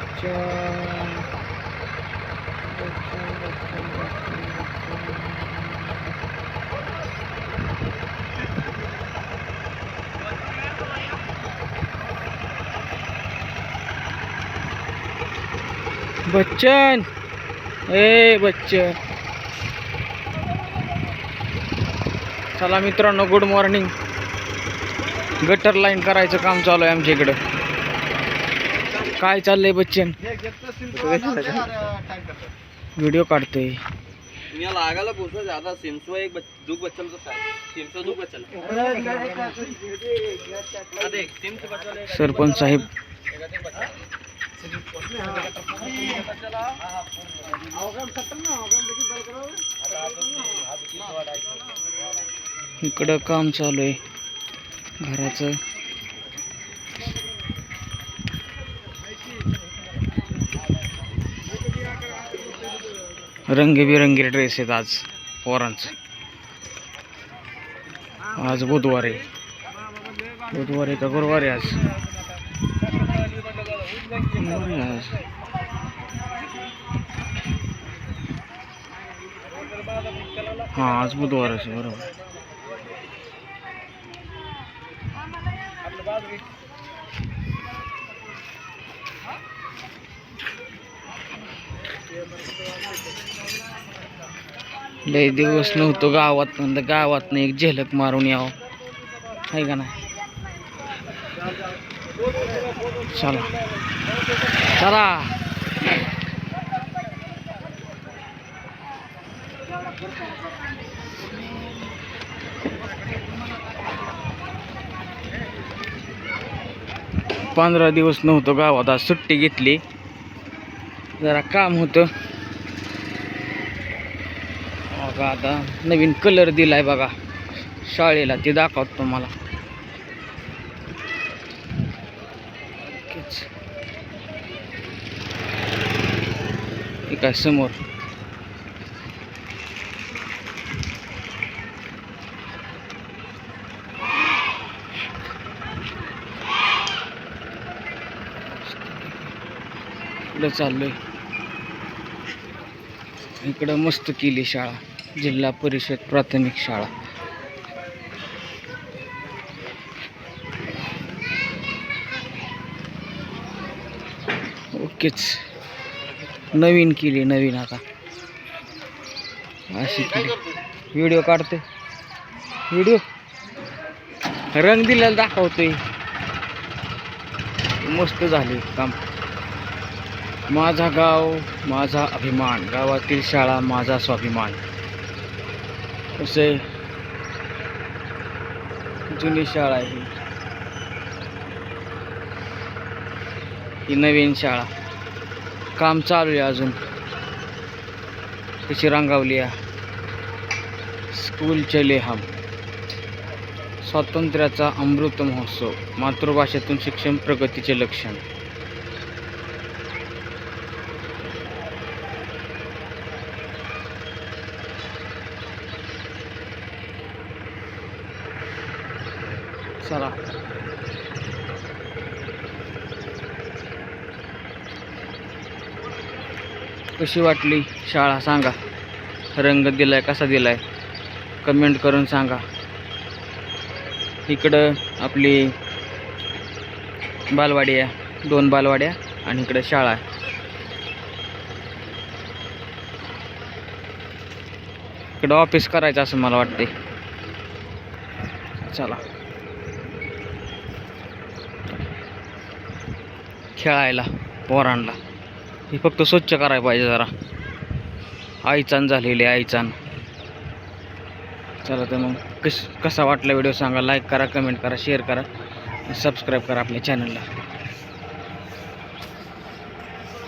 बच्चन बच्चन बच्चन बच्चन बच्चन ए बच्चन. चला मित्रांनो good morning gutter line करायचं काम चालू आहे आमच्या इकडं. काय चाललंय बच्चन? व्हिडिओ काढतोय. पूछो ज्यादा सिमसो एक दुख बच्चल सिमसो दुख बच्चल सरपंच साहेब. इकडं काम चालू आहे. घराचं. रंगीबिरंगी ड्रेस आहेत आज पोरांचं. आज बुधवार आहे. बुधवार आहे का गुरुवार आहे आज? हां आज बुधवार असे बरोबर. लय दिवस नव्हतो गावात म्हणलं गावात एक झलक मारून यावं. आहे का नाही? चला. चला. पंधरा दिवस नव्हतो गावात आज सुट्टी घेतली. जरा काम होतं. बघा आता नवीन कलर दिलाय बघा. शाळेला ते दाखवतो तुम्हाला. काय समोर? चाललोय. इकडं मस्त केली शाळा. जिल्हा परिषद प्राथमिक शाळा. ओकेच. नवीन केली नवीन आता. अशी केली. व्हिडिओ काढते व्हिडिओ? रंग दिलेला दाखवतोय. मस्त झाले काम. माझा गाव माझा अभिमान. गावातील शाळा माझा स्वाभिमान. असे जुनी शाळा आहे. ही. ही नवीन शाळा. काम चालू आहे अजून. कशी रंगावली आहे स्कूल चले हम. स्वातंत्र्याचा अमृत महोत्सव. मातृभाषेतून शिक्षण प्रगतीचे लक्षण. चला. कशी वाटली शाळा? सांगा. रंग दिलाय कसा दिलाय? कमेंट करून सांगा. इकडं आपली बालवाडी आहे. दोन बालवाड्या आणि इकडं शाळा आहे. इकडं ऑफिस करायचं असं मला वाटते चला. खेळायला पोरांना. हे फक्त स्वच्छ करायला पाहिजे जरा. आईचान झालेली आईचान. चला तर मग कस कसा वाटला व्हिडिओ सांगा लाईक करा कमेंट करा शेअर करा. सबस्क्राईब करा आपल्या चॅनलला